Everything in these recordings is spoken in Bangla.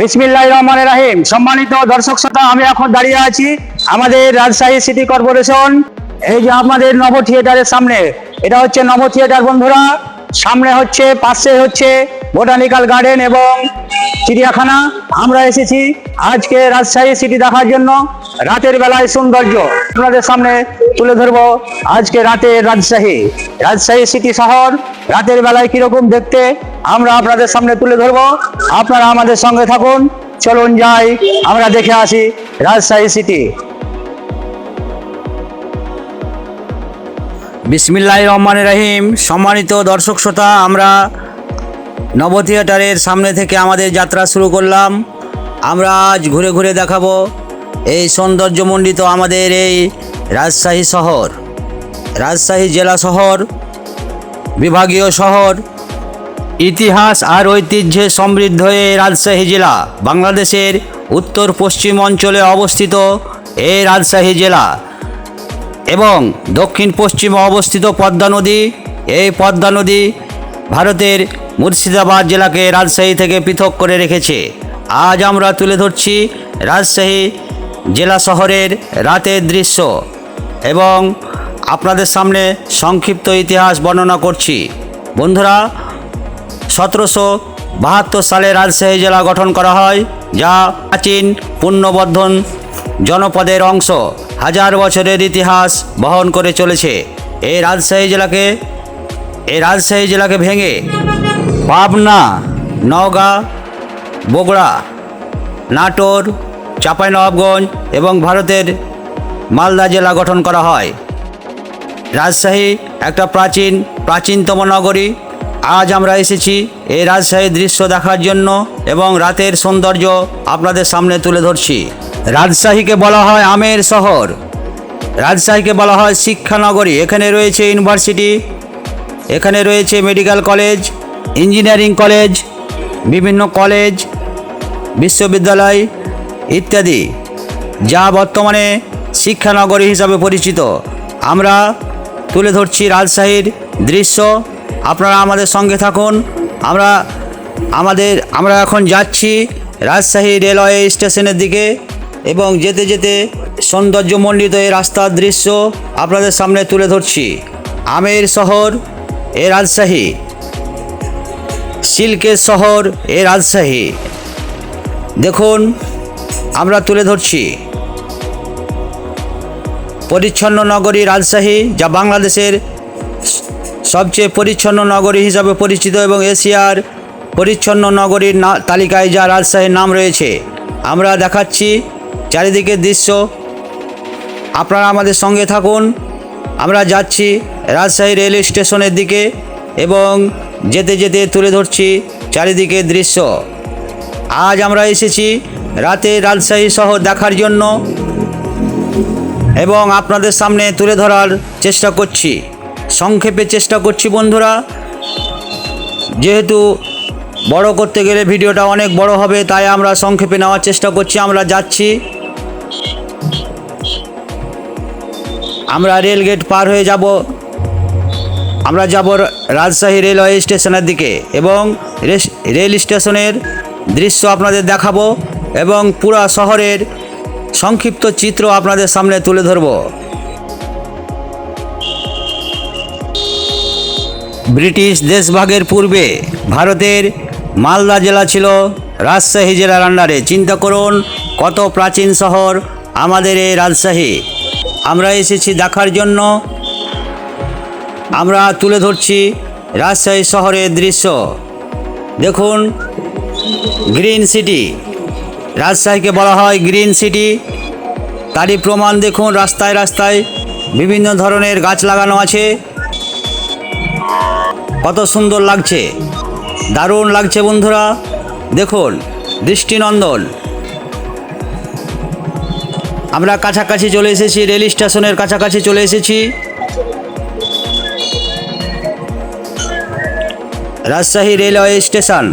বিসমিল্লাহ রহমান রাহিম। সম্মানিত দর্শক শ্রোতা, আমি এখন দাঁড়িয়ে আছি আমাদের রাজশাহী সিটি কর্পোরেশন। এই যে আমাদের নব থিয়েটারের সামনে, এটা হচ্ছে নব থিয়েটার বন্ধুরা। সামনে হচ্ছে, পাশে হচ্ছে বোটানিক্যাল গার্ডেন এবং চিড়িয়াখানা। আমরা এসেছি আজকে রাজশাহী সিটি দেখার জন্য। রাতের বেলায় সৌন্দর্য আপনাদের সামনে তুলে ধরবো আজকে রাতে রাজশাহী। রাজশাহী সিটি শহর, রাতের বেলায় কীরকম দেখতে আমরা আপনাদের সামনে তুলে ধরবো। আপনারা আমাদের সঙ্গে থাকুন। চলুন যাই, আমরা দেখে আসি রাজশাহী সিটি। বিসমিল্লাহ রহমান রাহিম। সম্মানিত দর্শক শ্রোতা, আমরা নব থিয়েটারের সামনে থেকে আমাদের যাত্রা শুরু করলাম। আমরা আজ ঘুরে ঘুরে দেখাবো এই সৌন্দর্যমণ্ডিত আমাদের এই রাজশাহী শহর, রাজশাহী জেলা শহর, বিভাগীয় শহর, ইতিহাস আর ঐতিহ্যে সমৃদ্ধ এই রাজশাহী জেলা, বাংলাদেশের উত্তর পশ্চিম অঞ্চলে অবস্থিত এই রাজশাহী জেলা। এবং দক্ষিণ পশ্চিমে অবস্থিত পদ্মা নদী। এই পদ্মা নদী ভারতের মুর্শিদাবাদ জেলাকে রাজশাহী থেকে পৃথক করে রেখেছে। আজ আমরা তুলে ধরছি রাজশাহী জেলা শহরের রাতের দৃশ্য এবং আপনাদের সামনে সংক্ষিপ্ত ইতিহাস বর্ণনা করছি। বন্ধুরা, সতেরোশো বাহাত্তর সালে রাজশাহী জেলা গঠন করা হয়, যা প্রাচীন পুণ্যবর্ধন জনপদের অংশ। হাজার বছরের ইতিহাস বহন করে চলেছে। এই রাজশাহী জেলাকে এই রাজশাহী জেলাকে ভেঙে পাবনা, নওগাঁ, বগুড়া, নাটোর, চাঁপাইনবাবগঞ্জ এবং ভারতের মালদা জেলা গঠন করা হয়। রাজশাহী একটা প্রাচীন, প্রাচীনতম নগরী। আজ আমরা এসেছি এই রাজশাহীর দৃশ্য দেখার জন্য এবং রাতের সৌন্দর্য আপনাদের সামনে তুলে ধরছি। রাজশাহীকে বলা হয় আমের শহর। রাজশাহীকে বলা হয় শিক্ষানগরী। এখানে রয়েছে ইউনিভার্সিটি, এখানে রয়েছে মেডিকেল কলেজ, ইঞ্জিনিয়ারিং কলেজ, বিভিন্ন কলেজ, বিশ্ববিদ্যালয় ইত্যাদি, যা বর্তমানে শিক্ষানগরী হিসাবে পরিচিত। আমরা তুলে ধরছি রাজশাহীর দৃশ্য। আপনারা আমাদের সঙ্গে থাকুন। আমরা আমাদের, আমরা এখন যাচ্ছি রাজশাহী রেলওয়ে স্টেশনের দিকে। এবং যেতে যেতে সৌন্দর্যমণ্ডিত এই রাস্তার দৃশ্য আপনাদের সামনে তুলে ধরছি। আমের শহর, এ রাজশাহী। সিল্কের শহর, এ রাজশাহী। দেখুন, আমরা তুলে ধরছি। পরিচ্ছন্ন নগরী রাজশাহী, যা বাংলাদেশের সবচেয়ে পরিচ্ছন্ন নগরী হিসাবে পরিচিত এবং এশিয়ার পরিচ্ছন্ন নগরীর তালিকায় যা রাজশাহীর নাম রয়েছে। আমরা দেখাচ্ছি চারিদিকের দৃশ্য। আপনারা আমাদের সঙ্গে থাকুন। আমরা যাচ্ছি রাজশাহী রেল স্টেশনের দিকে এবং যেতে যেতে তুলে ধরছি চারিদিকের দৃশ্য। আজ আমরা এসেছি রাতে রাজশাহী শহর দেখার জন্য এবং আপনাদের সামনে তুলে ধরার চেষ্টা করছি। সংক্ষেপে চেষ্টা করছি বন্ধুরা। যেহেতু বড় করতে গেলে ভিডিওটা অনেক বড় হবে, তাই আমরা সংক্ষেপে নেওয়ার চেষ্টা করছি। আমরা যাচ্ছি আমরা রেল গেট পার হয়ে যাব। আমরা যাব রাজশাহী রেলওয়ে স্টেশনের দিকে এবং রেল স্টেশনের দৃশ্য আপনাদের দেখাবো এবং পুরা শহরের সংক্ষিপ্ত চিত্র আপনাদের সামনে তুলে ধরব। ব্রিটিশ দেশভাগের পূর্বে ভারতের মালদা জেলা ছিল রাজশাহী জেলার আন্ডারে চিন্তা করুন, কত প্রাচীন শহর আমাদের এই রাজশাহী। আমরা এসেছি দেখার জন্য। আমরা তুলে ধরছি রাজশাহী শহরের দৃশ্য। দেখুন, গ্রিন সিটি। রাজশাহীকে বলা হয় গ্রিন সিটি। তারই প্রমাণ দেখুন, রাস্তায় রাস্তায় বিভিন্ন ধরনের গাছ লাগানো আছে। কত সুন্দর লাগছে। দারুণ লাগছে বন্ধুরা। দেখুন, দৃষ্টিনন্দন। আমরা কাছাকাছি চলে এসেছি, রেল স্টেশনের কাছাকাছি চলে এসেছি। Rajshahi railway station.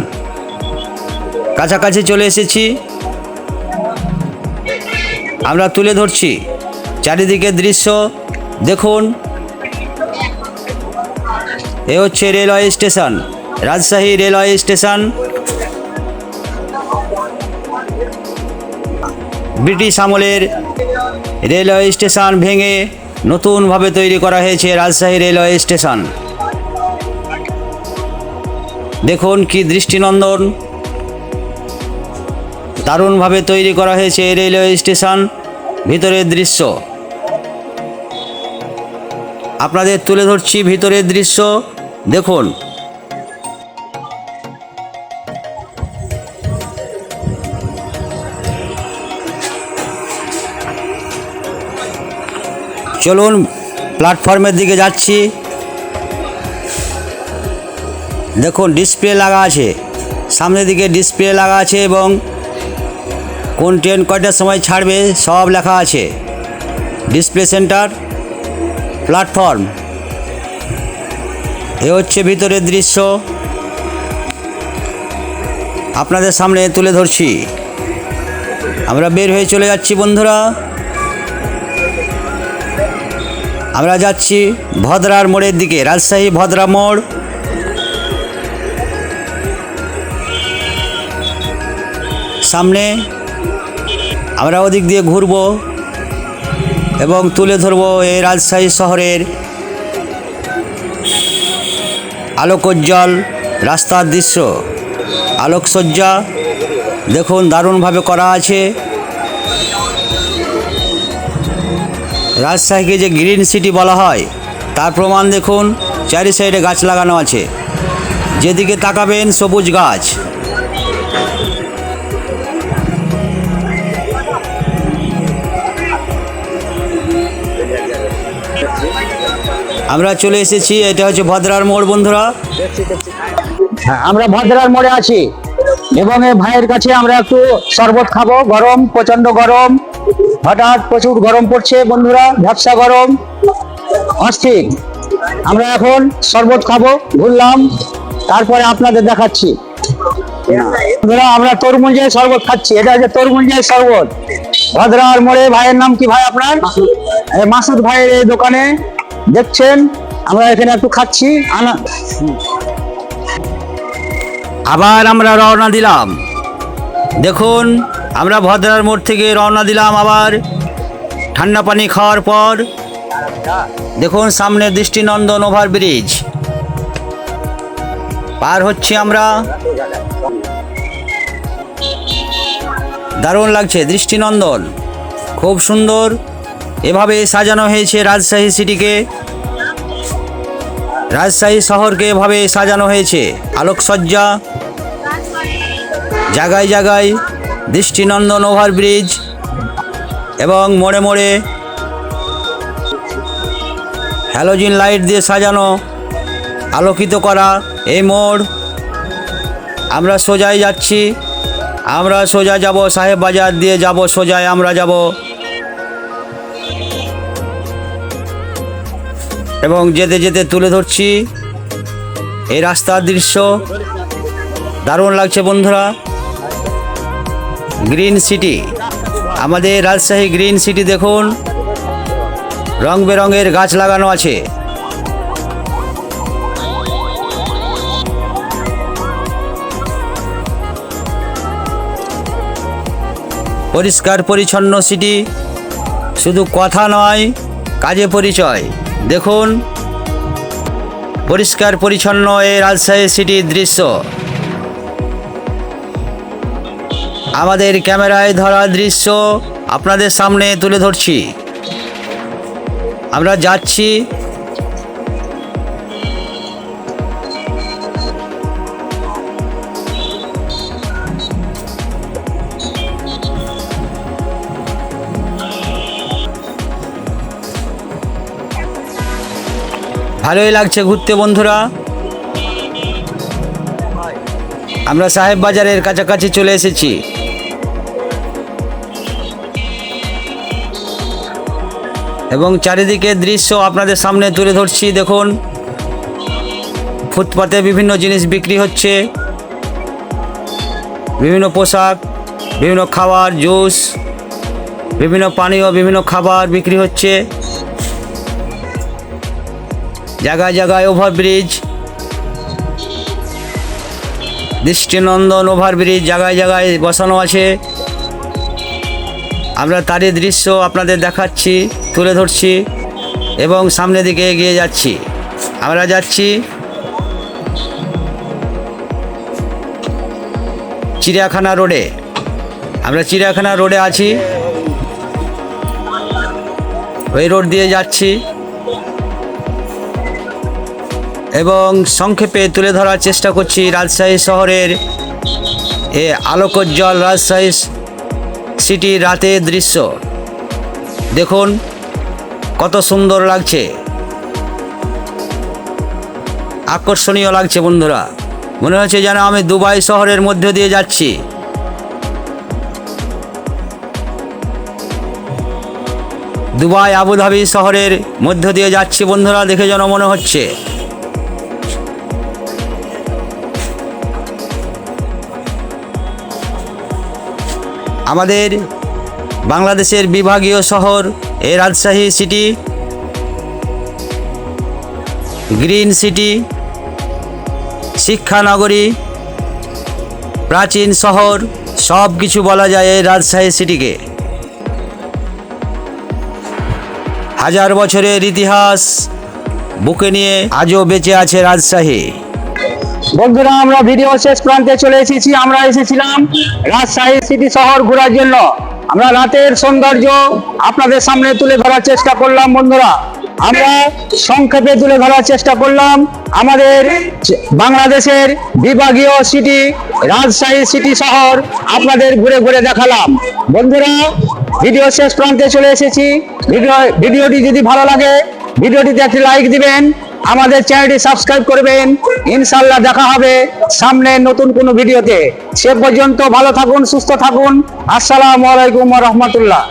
কাছাকাছি চলে এসেছি। আমরা তুলে ধরছি চারিদিকে দৃশ্য। দেখুন। এ হচ্ছে railway station, Rajshahi railway station. British আমলের রেলওয়ে স্টেশন ভেঙে নতুনভাবে তৈরি করা হয়েছে রাজশাহী রেলওয়ে স্টেশন। দেখুন কি দৃষ্টিনন্দন। দারুণভাবে তৈরি করা হয়েছে এই রেলওয়ে স্টেশন ভিতরের দৃশ্য। আপনাদের তুলে ধরছি ভিতরের দৃশ্য। দেখুন চলুন প্ল্যাটফর্মের দিকে যাচ্ছি। দেখুন ডিসপ্লে লাগা আছে। সামনের দিকে ডিসপ্লে লাগা আছে এবং কোন ট্রেন কয়টার সময় ছাড়বে সব লেখা আছে। ডিসপ্লে সেন্টার প্ল্যাটফর্ম এ হচ্ছে ভিতরের দৃশ্য। আপনাদের সামনে তুলে ধরছি। আমরা বের হয়ে চলে যাচ্ছি বন্ধুরা। আমরা যাচ্ছি ভদ্রার মোড়ের দিকে, রাজশাহী ভদ্রা মোড়। সামনে আমরা ওদিক দিয়ে ঘুরব এবং তুলে ধরব এই রাজশাহী শহরের আলোকোজ্জ্বল রাস্তার দৃশ্য। আলোকসজ্জা দেখুন, দারুণভাবে করা আছে। রাজশাহীকে যে গ্রিন সিটি বলা হয় তার প্রমাণ দেখুন চারি সাইডে গাছ লাগানো আছে। যেদিকে তাকাবেন সবুজ গাছ। আমরা চলে এসেছি এটা হচ্ছে ভদ্রার মোড় বন্ধুরা। হ্যাঁ, আমরা ভদ্রার মোড়ে আছি। এবং এই ভাইয়ের কাছে আমরা একটু শরবত খাব। গরম প্রচণ্ড গরম। হঠাৎ প্রচুর গরম পড়ছে বন্ধুরা ভ্যাবসা গরম। অস্থির। আমরা এখন শরবত খাব, ঘুরলাম, তারপরে আপনাদের দেখাচ্ছি। বন্ধুরা, আমরা তরমুজের শরবত খাচ্ছি। এটা হচ্ছে তরমুজের শরবত। ভদ্রার মোড়ে ভাইয়ের নাম কি ভাই আপনার? মাসুদ ভাইয়ের এই দোকানে। দেখছেন? আমরা এখানে একটু খাচ্ছি। আনা আবার আমরা রওনা দিলাম। দেখুন, আমরা ভদ্রার মোড় থেকে রওনা দিলাম আবার। ঠান্ডা পানি খাওয়ার পর। দেখুন, সামনে দৃষ্টিনন্দন ওভার ব্রিজ পার হচ্ছে আমরা। দারুণ লাগছে দৃষ্টিনন্দন। খুব সুন্দর। এভাবে সাজানো হয়েছে রাজশাহী সিটিকে। রাজশাহী শহরকে এভাবে সাজানো হয়েছে। আলোকসজ্জা। জায়গায় জায়গায় দৃষ্টিনন্দন ওভারব্রিজ এবং মোড়ে মোড়ে হ্যালোজিন লাইট দিয়ে সাজানো, আলোকিত করা এই মোড়। আমরা সোজাই যাচ্ছি, আমরা সোজা যাব সাহেব বাজার দিয়ে যাব সোজায় আমরা যাব। এবং যেতে যেতে তুলে ধরছি। এই রাস্তার দৃশ্য, দারুণ লাগছে বন্ধুরা। Green city. আমাদের রাজশাহী গ্রিন সিটি দেখুন। রং বেরঙের গাছ লাগানো আছে। পরিষ্কার পরিচ্ছন্ন সিটি। শুধু কথা নয়, কাজে পরিচয়। দেখুন। পরিষ্কার পরিচ্ছন্ন এই রাজশাহী সিটির দৃশ্য। আমাদের ক্যামেরায় ধরা দৃশ্য আপনাদের সামনে তুলে ধরছি। আমরা যাচ্ছি। ভালোই লাগছে ঘুরতে বন্ধুরা। আমরা সাহেব বাজারের কাছাকাছি চলে এসেছি। এবং চারিদিকের দৃশ্য আপনাদের সামনে তুলে ধরছি। দেখুন, ফুটপাতে বিভিন্ন জিনিস বিক্রি হচ্ছে। বিভিন্ন পোশাক, বিভিন্ন খাবার, জুস, বিভিন্ন পানীয়, বিভিন্ন খাবার বিক্রি হচ্ছে। জায়গায় জায়গায় ওভারব্রিজ। দৃষ্টিনন্দন ওভারব্রিজ জায়গায় জায়গায় বসানো আছে। আমরা তারই দৃশ্য আপনাদের দেখাচ্ছি। তুলে ধরছি এবং সামনের দিকে এগিয়ে যাচ্ছি। আমরা যাচ্ছি চিড়িয়াখানা রোডে। আমরা চিড়িয়াখানা রোডে আছি। ওই রোড দিয়ে যাচ্ছি। এবং সংক্ষেপে তুলে ধরার চেষ্টা করছি রাজশাহী শহরের এ আলোকোজ্জ্বল রাজশাহী সিটি রাতের দৃশ্য। দেখুন। কত সুন্দর লাগছে। আকর্ষণীয় লাগছে বন্ধুরা। মনে হচ্ছে যেন আমি দুবাই শহরের মধ্য দিয়ে যাচ্ছি। দুবাই আবুধাবি শহরের মধ্য দিয়ে যাচ্ছি বন্ধুরা, দেখে যেন মনে হচ্ছে। আমাদের বাংলাদেশের বিভাগীয় শহর এ রাজশাহী সিটি, গ্রিন সিটি, শিক্ষানগরী, প্রাচীন শহর, সব কিছু বলা যায় এই রাজশাহী সিটিকে। হাজার বছরের ইতিহাস বুকে নিয়ে আজও বেঁচে আছে রাজশাহী। বন্ধুরা, আমরা ভিডিও শেষ প্রান্তে চলে এসেছি। আমরা এসেছিলাম রাজশাহী সিটি শহর ঘোরার জন্য। আমরা রাতের সৌন্দর্য আপনাদের সামনে তুলে ধরার চেষ্টা করলাম, বন্ধুরা। আমরা সংক্ষেপে তুলে ধরার চেষ্টা করলাম আমাদের বাংলাদেশের বিভাগীয় সিটি, রাজশাহী সিটি শহর আপনাদের ঘুরে ঘুরে দেখালাম। বন্ধুরা, ভিডিও শেষ প্রান্তে চলে এসেছি। ভিডিও ভিডিওটি যদি ভালো লাগে, ভিডিওটিতে একটি লাইক দিবেন। আমাদের চ্যানেলটি সাবস্ক্রাইব করবেন। ইনশাল্লাহ দেখা হবে সামনে নতুন কোনো ভিডিওতে। সে পর্যন্ত ভালো থাকুন, সুস্থ থাকুন। আসসালামু আলাইকুম রহমতুল্লাহ।